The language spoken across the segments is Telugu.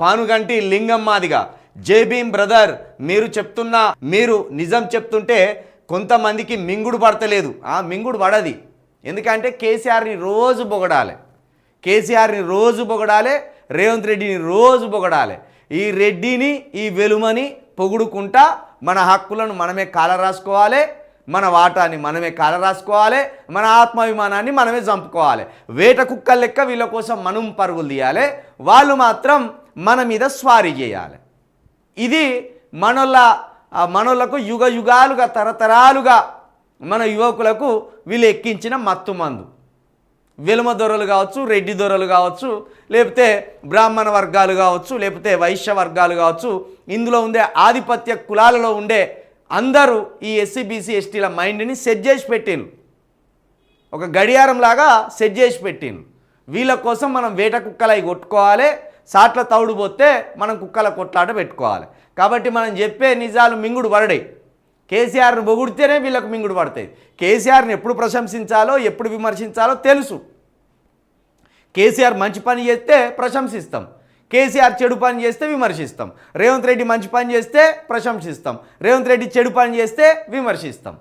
పానుగంటి లింగం మాదిగా భీమ్ బ్రదర్ మీరు చెప్తున్న మీరు నిజం చెప్తుంటే కొంతమందికి మింగుడు పడతలేదు. ఆ మింగుడు పడది. ఎందుకంటే కేసీఆర్ని రోజు పొగడాలి. కేసీఆర్ని రోజు పొగడాలి రేవంత్ రెడ్డిని రోజు పొగడాలి. ఈ రెడ్డిని ఈ వెలుమని పొగుడుకుంటా మన హక్కులను మనమే కాల రాసుకోవాలి మన వాటాన్ని మనమే కాల రాసుకోవాలి మన ఆత్మాభిమానాన్ని మనమే చంపుకోవాలి. వేట కుక్కల లెక్క వీళ్ళ కోసం మనం పరుగులు తీయాలి వాళ్ళు మాత్రం మన మీద స్వారీ చేయాలి. ఇది మనోళ్ళ మనోళ్ళకు యుగ యుగాలుగా తరతరాలుగా మన యువకులకు వీళ్ళు ఎక్కించిన మత్తు మందు. వెలుమ దొరలు కావచ్చు రెడ్డి దొరలు కావచ్చు లేకపోతే బ్రాహ్మణ వర్గాలు కావచ్చు లేకపోతే వైశ్య వర్గాలు కావచ్చు ఇందులో ఉండే ఆధిపత్య కులాలలో ఉండే అందరూ ఈ ఎస్సీ బీసీ ఎస్టీల మైండ్ని సెట్ చేసి పెట్టిండ్రు. ఒక గడియారం లాగా సెట్ చేసి పెట్టిండ్రు. వీళ్ళ కోసం మనం వేట కుక్కలై కొట్టుకోవాలి సాట్ల తౌడు పోతే మనం కుక్కల కొట్లాట పెట్టుకోవాలి. కాబట్టి మనం చెప్పే నిజాలు మింగుడు పడడాయి. కేసీఆర్ని పొగిడితేనే వీళ్ళకు మింగుడు పడతాయి. కేసీఆర్ని ఎప్పుడు ప్రశంసించాలో ఎప్పుడు విమర్శించాలో తెలుసు. కేసీఆర్ మంచి పని చేస్తే ప్రశంసిస్తాం. కేసీఆర్ చెడు పని చేస్తే విమర్శిస్తాం. రేవంత్ రెడ్డి మంచి పని చేస్తే ప్రశంసిస్తాం. రేవంత్ రెడ్డి చెడు పని చేస్తే విమర్శిస్తాం.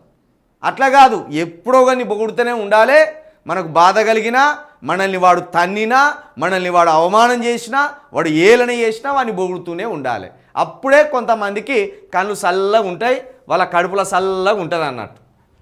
అట్లా కాదు ఎప్పుడో కానీ పొగుడుతూనే ఉండాలి. మనకు బాధ కలిగినా మనల్ని వాడు తన్నినా మనల్ని వాడు అవమానం చేసినా వాడు ఏలన చేసినా వాడిని పొగుడుతూనే ఉండాలి. అప్పుడే కొంతమందికి కళ్ళు చల్లగా ఉంటాయి వాళ్ళ కడుపులో చల్లగా ఉంటుంది అన్నట్టు